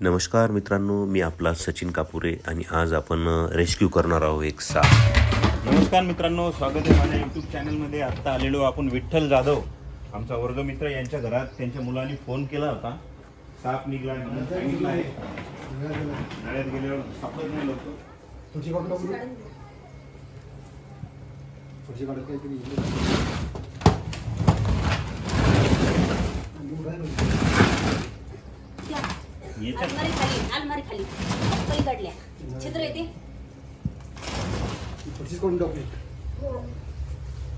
नमस्कार मित्रांनो मी आपला सचिन कापुरे आणि आज आपण रेस्क्यू करणार आहोत एक साप नमस्कार मित्रांनो स्वागत आहे माझ्या युट्यूब चॅनलमध्ये आत्ता आलेलो आपण विठ्ठल जाधव आमचा वर्गमित्र यांच्या घरात. त्यांच्या मुलांनी फोन केला होता. साप निघला म्हणून सांगितलं आहे. नळ्यात गेल्यावर सापडत नाही लोक. काहीतरी अलमारी खाली अलमारी खाली पलीकडल्या. छिद्र येते?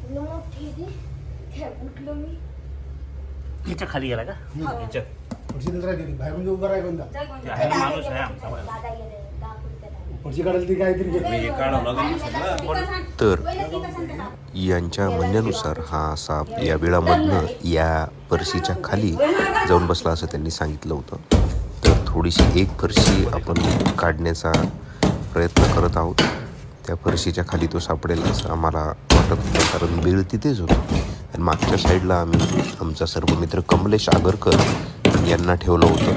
टाकली उठलो मी. याच्या खाली गेला का? याच्यात पुढची नजर आहे बाहेर उभा राहा कोणता? ते आहे ना माणूस आहे आमचा बाहेर. दादा गेले पुढची काढायला ती काहीतरी घे हे काढावं लागेल. सगळं पण तर यांच्या म्हणण्यानुसार हा साप या वेळामधनं या फरशीच्या खाली जाऊन बसला असं त्यांनी सांगितलं होतं. थोडीशी एक फरशी आपण काढण्याचा प्रयत्न करत आहोत. त्या फरशीच्या खाली तो सापडेल असं आम्हाला वाटत होतं कारण वेळ तिथेच होतं. आणि मागच्या साईडला आम्ही आमचा सर्व मित्र कमलेश आगरकर यांना ठेवलं होतं.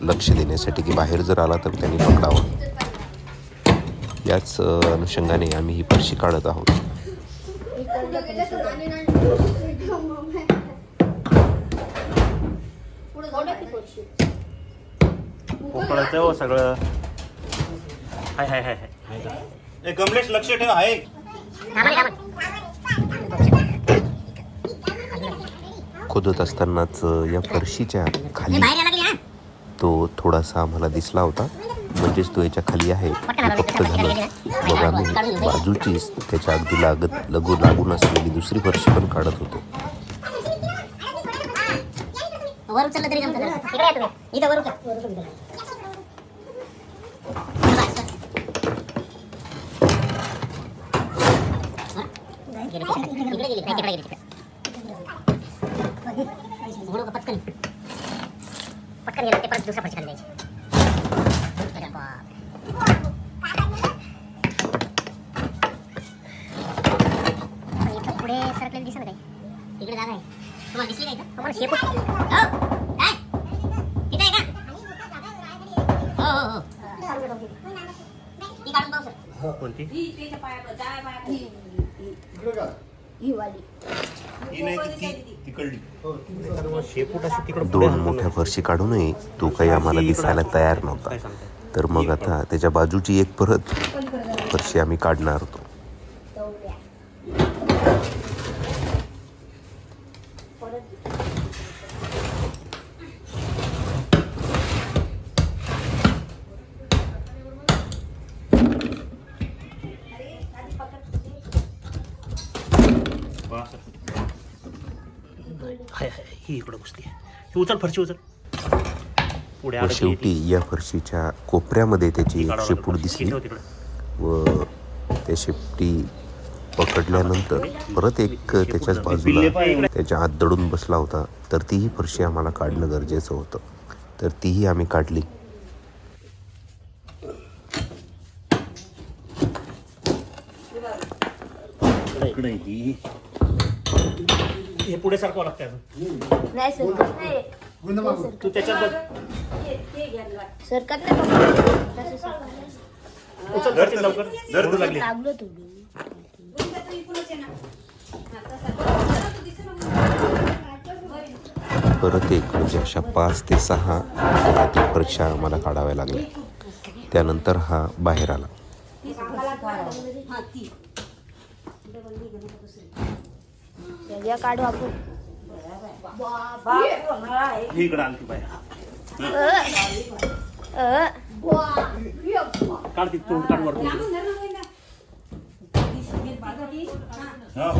लक्ष देण्यासाठी की बाहेर जर आला तर त्यांनी पकडावं. याच अनुषंगाने आम्ही ही फरशी काढत आहोत. पोकळाचं हो सगळं. हाय हाय हाय हाय. लक्ष ठेव आहे. खोदत असतानाच या फरशीच्या खाली तो थोडासा आम्हाला दिसला होता. म्हणजेच तो याच्या खाली आहे. हे फक्त झालं. मग आम्ही बाजूचीच त्याच्या अगदी लागत लगू लागून असलेली दुसरी फरशी पण काढत होतो. वर उचललं तरी जमतं ना इकडे या तुम्ही इथं वर उचल वर उचल इथं. बस, बस. हा? गेली तिकडे. इकडे गेली तिकडे गेली तिकडे म्हणू का पटकन पटकन गेलं ते परत दुसऱ्या फरशी खाली द्यायची अरे बाप. पण इथं पुढे सरकलेलं दिसत नाही तिकडे जागा आहे तुम्हाला दिसली नाही का तुम्हाला शेपूट ती काढून पाहू सर कोणती? ही त्याच्या पाया जाळ्या पाया इकडे का? ही वाली. ती नाही ती ती तिकडली. हो ती दिसत. शेपूट अशी तिकडं दोन मोठ्या फरशी काढूनही तो काही आम्हाला दिसायला तयार नव्हता. तर मग आता त्याच्या बाजूची एक परत फरशी आम्ही काढणार होतो. हाय हाय ही इकडं घुसली. ही उचल फरशी उचल. पुढे व अडकली शेवटी या फरशीच्या कोपऱ्यामध्ये त्याची एक शेपूट दिसली. व त्या शेपटी पकडल्यानंतर परत एक त्याच्याच बाजूला त्याच्या आत दडून बसला होता. तर तीही फरशी आम्हाला काढणं गरजेचं होतं. तर तीही आम्ही काढली. इकडे ही. हे पुढे सारखं लागतं अजून. नाही सर. नाही. गुंड मागून. तू त्याच्यात बघ. ते. तसं. उचल लवकर. तू लागली. लागलो तुम्ही परत एक म्हणजे अशा पाच ते सहा घरातील फरशा आम्हाला काढाव्या लागल्या. त्यानंतर हा बाहेर आला. या काढू आपण. इकडं आणखी बाहेर काढ ती तोंड काढ वरतून हा.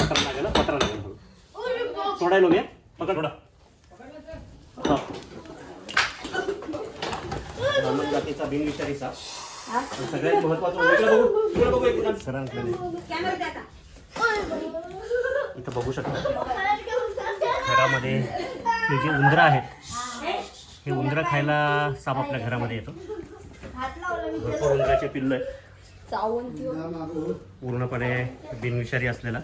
पत्र लागेल पत्र लागेल. सोडायला मी पकड. थोडा हा. ब्राह्मण जातीचा बिनविषारी साप आणि सगळ्यात महत्वाचं. सरांकडे. इथं बघू शकता. घरामध्ये हे जे उंदरं आहेत हे उंदरं खायला साप आपल्या घरामध्ये येतो. भरपूर उंदराचे पिल्ल पूर्णपणे बिनविषारी असलेला.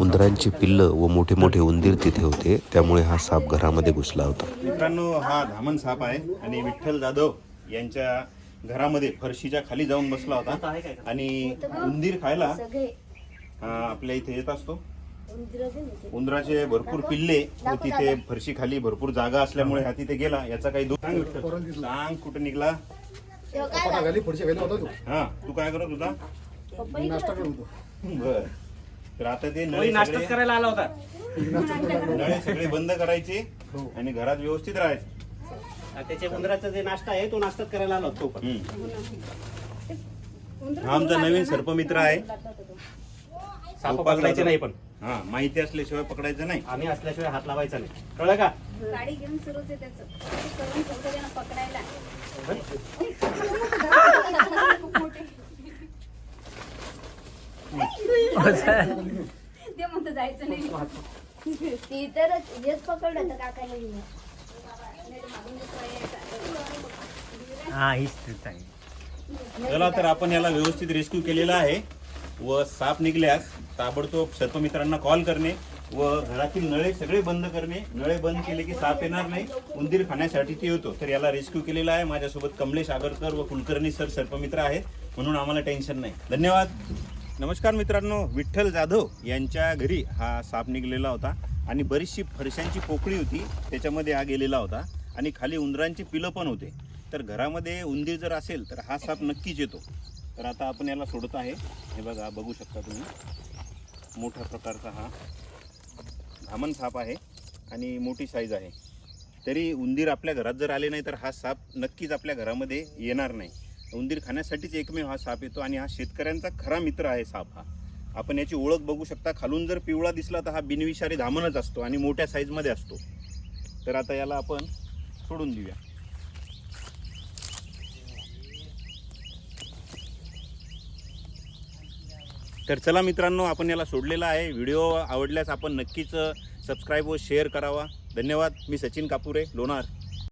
उंदरांची पिल्लं व मोठे मोठे उंदीर तिथे होते त्यामुळे हा साप घरामध्ये घुसला होता. मित्रांनो हा धामण साप आहे आणि विठ्ठल जाधव यांच्या घरामध्ये फरशीच्या खाली जाऊन बसला होता. आणि उंदीर खायला सगळे. हा, आपल्या इथे येत असतो. उंदराचे भरपूर पिल्ले व तिथे फरशी खाली भरपूर जागा असल्यामुळे हा तिथे गेला. याचा काही दुःख सांग कुठे निघला? हा तू काय करत होता? नाश्ता बर. तर आता ते नळे सगळे करायला आला होता. नाश्ता. नळे सगळे बंद करायचे आणि घरात व्यवस्थित राहायचे. त्याच्या उंदराचा जे नाश्ता आहे तो नाश्ताच करायला आला होता तो पण. हा आमचा नवीन सर्पमित्र आहे. साप पकडायचे. नाही पण. हा माहिती असल्याशिवाय पकडायचं नाही. आम्ही असल्याशिवाय हात लावायचा नाही. कळलं का? गाडी घेऊन सुरूच आहे त्याचं. ते करून ठेवतं त्यानं पकडायला. ते म्हणतं जायचं नाही. ती तर हेच पकडलं तर काकाला घेऊन. हा हीच चला तर आपण याला व्यवस्थित रेस्क्यू केलेला आहे. व साप निघल्यास ताबडतोब सर्पमित्रांना कॉल करणे व घरातील नळे सगळे बंद करणे. नळे बंद केले की साप येणार नाही. उंदीर खाण्यासाठी ते येतो. तर याला रेस्क्यू केलेला आहे. माझ्यासोबत कमलेश आगरकर व कुलकर्णी सर सर्पमित्र आहेत. म्हणून आम्हाला टेन्शन नाही. धन्यवाद. नमस्कार मित्रांनो. विठ्ठल जाधव यांच्या घरी हा साप निघलेला होता. आणि बरीचशी फरशांची पोकळी होती. त्याच्यामध्ये हा गेलेला होता. आणि खाली उंदरांची पिलं पण होते. तर घरामध्ये उंदीर जर असेल तर हा साप नक्कीच येतो. तर आता आपण याला सोडत आहे. हे बघा बघू शकता तुम्ही. मोठ्या प्रकारचा हा धामण साप आहे आणि मोठी साईज आहे. तरी उंदीर आपल्या घरात जर आले नाही तर हा साप नक्कीच आपल्या घरामध्ये येणार नाही. उंदीर खाण्यासाठीच एकमेव हा साप येतो आणि हा शेतकऱ्यांचा खरा मित्र आहे साप हा. आपण याची ओळख बघू शकता. खालून जर पिवळा दिसला तर हा बिनविषारी धामणच असतो आणि मोठ्या साईजमध्ये असतो. तर आता याला आपण सोडून देऊया. तर चला मित्रांनो आपण याला सोडलेला आहे. व्हिडिओ आवडल्यास आपण नक्कीच सबस्क्राईब व शेअर करावा. धन्यवाद. मी सचिन कापुरे लोणार.